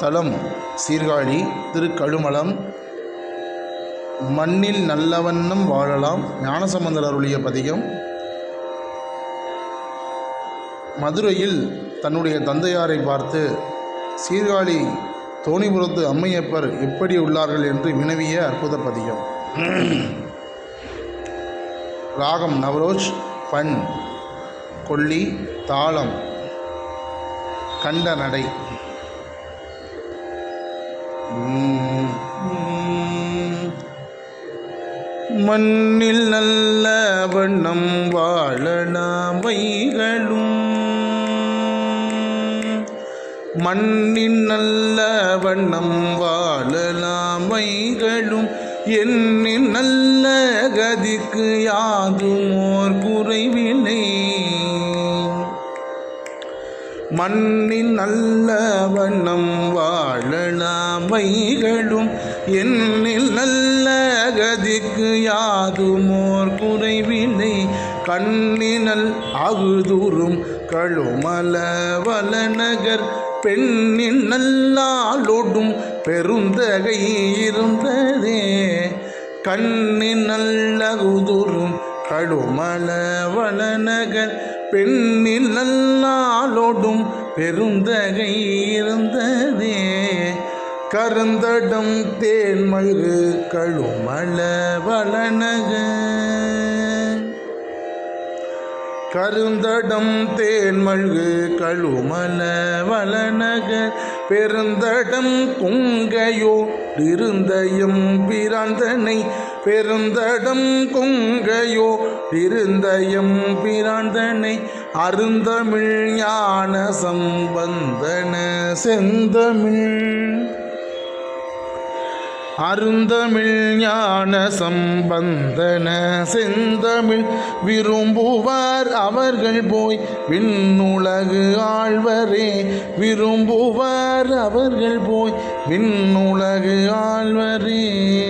தலம் சீர்காழி திருக்கழுமலம். மண்ணில் நல்லவண்ணம் வாழலாம் ஞானசம்பந்தர் அருளிய பதிகம். மதுரையில் தன்னுடைய தந்தையாரை பார்த்து சீர்காழி தோணிபுரத்து அம்மையப்பர் எப்படி உள்ளார்கள்? என்று வினவிய அற்புத பதிகம். ராகம் நவரோஜ் பண் கொல்லி தாளம் கண்ட நடை. மண்ணில் நல்ல வண்ணம் வாழனாமைகளும் மண்ணின் நல்ல வண்ணம் வாழலாமைகளும் என்னின் நல்ல கதிக்கு யாதும் ஓர் குறைவில்லை மண்ணின் நல்ல வண்ணம் வாழலாமைகளும் என்னில் நல்ல கதிக்கு யாதுமோர் குறைவினை கண்ணினல் அகுதுரும் கழுமல வலநகர் பெண்ணின் நல்லாலோடும் பெருந்தகை இருந்ததே. கண்ணின் நல்லகுதுரும் கழுமல வளநகர். பெண்ணின் நல்ல பெருந்தகை இருந்ததே. கருந்தடம் தேன்மயிறு கழுமல வளனக. கருந்தடம் தேன்மழ்கு கழுமல வளநகர் பெருந்தடம் குங்கையோ இருந்தயம் பிராந்தனை. பெருந்தடம் கொங்கையோ இருந்தயம் பிராந்தனை. அருந்தமிழ் ஞான சம்பந்தன செந்தமிழ். அருந்தமிழ் ஞான சம்பந்தன செந்தமிழ் விரும்புவார் அவர்கள் போய் விண்ணுலகு ஆழ்வரே. விரும்புவார் அவர்கள் போய் விண்ணுலகு ஆழ்வரே.